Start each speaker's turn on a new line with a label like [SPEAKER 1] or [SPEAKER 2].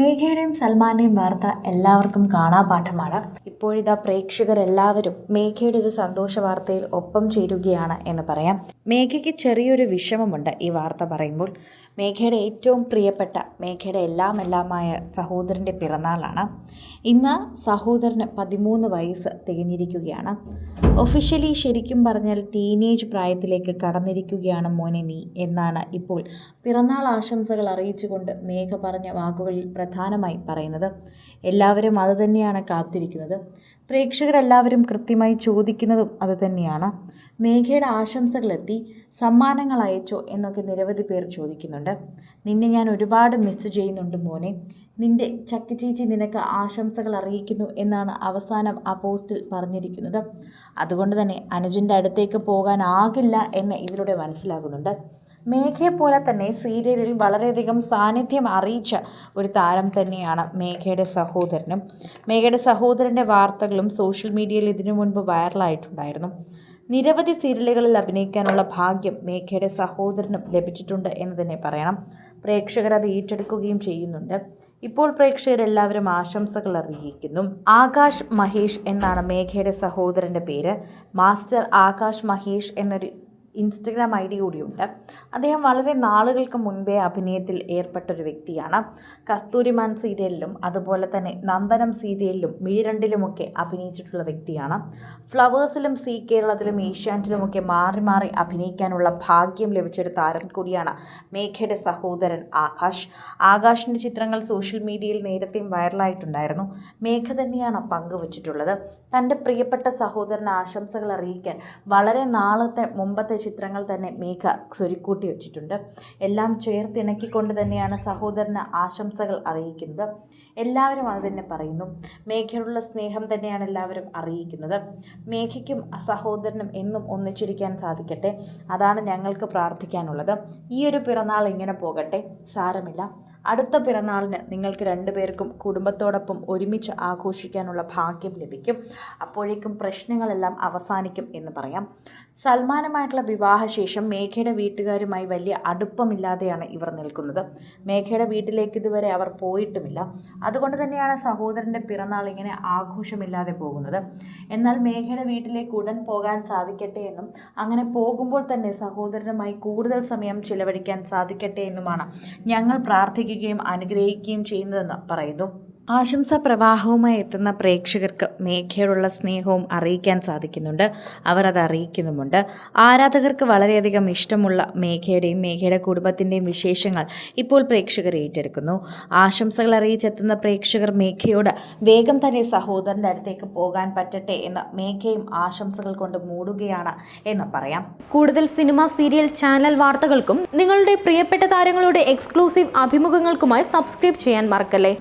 [SPEAKER 1] മേഘയുടെയും സൽമാന്റെയും വാർത്ത എല്ലാവർക്കും കാണാപാഠമാണ്. ഇപ്പോഴിതാ പ്രേക്ഷകരെല്ലാവരും മേഘയുടെ ഒരു സന്തോഷ വാർത്തയിൽ ഒപ്പം ചേരുകയാണ് എന്ന് പറയാം. മേഘയ്ക്ക് ചെറിയൊരു വിഷമമുണ്ട് ഈ വാർത്ത പറയുമ്പോൾ. മേഘയുടെ ഏറ്റവും പ്രിയപ്പെട്ട മേഘയുടെ എല്ലാം എല്ലാമായ സഹോദരന്റെ പിറന്നാളാണ്. ഇന്ന് സഹോദരന് പതിമൂന്ന് വയസ്സ് തികഞ്ഞിരിക്കുകയാണ് ഒഫീഷ്യലി ശരിക്കും പറഞ്ഞാൽ ടീനേജ് പ്രായത്തിലേക്ക് കടന്നിരിക്കുകയാണ് മോനെ നീ എന്നാണ് ഇപ്പോൾ പിറന്നാൾ ആശംസകൾ അറിയിച്ചുകൊണ്ട് മേഘ പറഞ്ഞ വാക്കുകളിൽ പ്രധാനമായി പറയുന്നത്. എല്ലാവരും അത് തന്നെയാണ് കാത്തിരിക്കുന്നത്. പ്രേക്ഷകരെല്ലാവരും കൃത്യമായി ചോദിക്കുന്നതും അത് തന്നെയാണ്. മേഘയുടെ ആശംസകളെത്തി സമ്മാനങ്ങൾ അയച്ചോ എന്നൊക്കെ നിരവധി പേർ ചോദിക്കുന്നുണ്ട്. നിന്നെ ഞാൻ ഒരുപാട് മിസ് ചെയ്യുന്നുണ്ട് മോനെ. നിന്റെ ചക്കി ചേച്ചി നിനക്ക് ആശംസകൾ അറിയിക്കുന്നു എന്നാണ് അവസാനം ആ പോസ്റ്റിൽ പറഞ്ഞിരിക്കുന്നത്. അതുകൊണ്ട് തന്നെ അനുജന്റെ അടുത്തേക്ക് പോകാനാകില്ല എന്ന് ഇതിലൂടെ മനസ്സിലാകുന്നുണ്ട്. മേഘയെ പോലെ തന്നെ സീരിയലിൽ വളരെയധികം സാന്നിധ്യം അറിയിച്ച ഒരു താരം തന്നെയാണ് മേഘയുടെ സഹോദരനും. മേഘയുടെ സഹോദരന്റെ വാർത്തകളും സോഷ്യൽ മീഡിയയിൽ ഇതിനു മുൻപ് വൈറലായിട്ടുണ്ടായിരുന്നു. നിരവധി സീരിയലുകളിൽ അഭിനയിക്കാനുള്ള ഭാഗ്യം മേഘയുടെ സഹോദരനും ലഭിച്ചിട്ടുണ്ട് എന്ന് തന്നെ പറയണം. പ്രേക്ഷകർ അത് ഏറ്റെടുക്കുകയും ചെയ്യുന്നുണ്ട്. ഇപ്പോൾ പ്രേക്ഷകരെല്ലാവരും ആശംസകൾ അറിയിക്കുന്നു. ആകാശ് മഹേഷ് എന്നാണ് മേഘയുടെ സഹോദരന്റെ പേര്. മാസ്റ്റർ ആകാശ് മഹേഷ് എന്നൊരു ഇൻസ്റ്റഗ്രാം ഐ ഡി കൂടിയുണ്ട്. അദ്ദേഹം വളരെ നാളുകൾക്ക് മുൻപേ അഭിനയത്തിൽ ഏർപ്പെട്ട ഒരു വ്യക്തിയാണ് കസ്തൂരിമാൻ സീരിയലിലും അതുപോലെ തന്നെ നന്ദനം സീരിയലിലും മിഴിരണ്ടിലുമൊക്കെ അഭിനയിച്ചിട്ടുള്ള വ്യക്തിയാണ്. ഫ്ലവേഴ്സിലും സി കേരളത്തിലും ഏഷ്യാനെറ്റിലുമൊക്കെ മാറി മാറി അഭിനയിക്കാനുള്ള ഭാഗ്യം ലഭിച്ചൊരു താരം കൂടിയാണ് മേഘയുടെ സഹോദരൻ ആകാശ്. ആകാശിന്റെ ചിത്രങ്ങൾ സോഷ്യൽ മീഡിയയിൽ നേരത്തെയും വൈറലായിട്ടുണ്ടായിരുന്നു. മേഘ തന്നെയാണ് പങ്കുവച്ചിട്ടുള്ളത്. തന്റെ പ്രിയപ്പെട്ട സഹോദരൻ ആശംസകൾ അറിയിക്കാൻ വളരെ നാളത്തെ മുമ്പത്തെ ചിത്രങ്ങൾ തന്നെ മേഘ സ്വരുക്കൂട്ടി വെച്ചിട്ടുണ്ട്. എല്ലാം ചേർത്തിണക്കിക്കൊണ്ട് തന്നെയാണ് സഹോദരന് ആശംസകൾ അറിയിക്കുന്നത്. എല്ലാവരും അത് തന്നെ പറയുന്നു. മേഘയോടുള്ള സ്നേഹം തന്നെയാണ് എല്ലാവരും അറിയിക്കുന്നത്. മേഘയ്ക്കും സഹോദരനും എന്നും ഒന്നിച്ചിരിക്കാൻ സാധിക്കട്ടെ. അതാണ് ഞങ്ങൾക്ക് പ്രാർത്ഥിക്കാനുള്ളത്. ഈ ഒരു പിറന്നാൾ ഇങ്ങനെ പോകട്ടെ. സാരമില്ല. അടുത്ത പിറന്നാളിന് നിങ്ങൾക്ക് രണ്ടുപേർക്കും കുടുംബത്തോടൊപ്പം ഒരുമിച്ച് ആഘോഷിക്കാനുള്ള ഭാഗ്യം ലഭിക്കും. അപ്പോഴേക്കും പ്രശ്നങ്ങളെല്ലാം അവസാനിക്കും എന്ന് പറയാം. സൽമാനുമായിട്ടുള്ള വിവാഹശേഷം മേഘയുടെ വീട്ടുകാരുമായി വലിയ അടുപ്പമില്ലാതെയാണ് ഇവർ നിൽക്കുന്നത്. മേഘയുടെ വീട്ടിലേക്ക് ഇതുവരെ അവർ പോയിട്ടുമില്ല. അതുകൊണ്ട് തന്നെയാണ് സഹോദരന്റെ പിറന്നാൾ ഇങ്ങനെ ആഘോഷമില്ലാതെ പോകുന്നത്. എന്നാൽ മേഘയുടെ വീട്ടിലേക്ക് ഉടൻ പോകാൻ സാധിക്കട്ടെ എന്നും അങ്ങനെ പോകുമ്പോൾ തന്നെ സഹോദരനുമായി കൂടുതൽ സമയം ചിലവഴിക്കാൻ സാധിക്കട്ടെ എന്നുമാണ് ഞങ്ങൾ പ്രാർത്ഥിക്കുകയും അനുഗ്രഹിക്കുകയും ചെയ്യുന്നതെന്ന് പറയുന്നു. ആശംസാ പ്രവാഹവുമായി എത്തുന്ന പ്രേക്ഷകർക്ക് മേഘയോടുള്ള സ്നേഹവും അറിയിക്കാൻ സാധിക്കുന്നുണ്ട്. അവർ അത് അറിയിക്കുന്നുമുണ്ട്. ആരാധകർക്ക് വളരെയധികം ഇഷ്ടമുള്ള മേഘയുടെയും മേഘയുടെ കുടുംബത്തിന്റെയും വിശേഷങ്ങൾ ഇപ്പോൾ പ്രേക്ഷകർ ഏറ്റെടുക്കുന്നു. ആശംസകൾ അറിയിച്ചെത്തുന്ന പ്രേക്ഷകർ മേഘയോട് വേഗം തന്നെ സഹോദരന്റെ അടുത്തേക്ക് പോകാൻ പറ്റട്ടെ എന്ന് മേഘയും ആശംസകൾ കൊണ്ട് മൂടുകയാണ് എന്ന് പറയാം.
[SPEAKER 2] കൂടുതൽ സിനിമ സീരിയൽ ചാനൽ വാർത്തകൾക്കും നിങ്ങളുടെ പ്രിയപ്പെട്ട താരങ്ങളുടെ എക്സ്ക്ലൂസീവ് അഭിമുഖങ്ങൾക്കുമായി സബ്സ്ക്രൈബ് ചെയ്യാൻ മറക്കല്ലേ?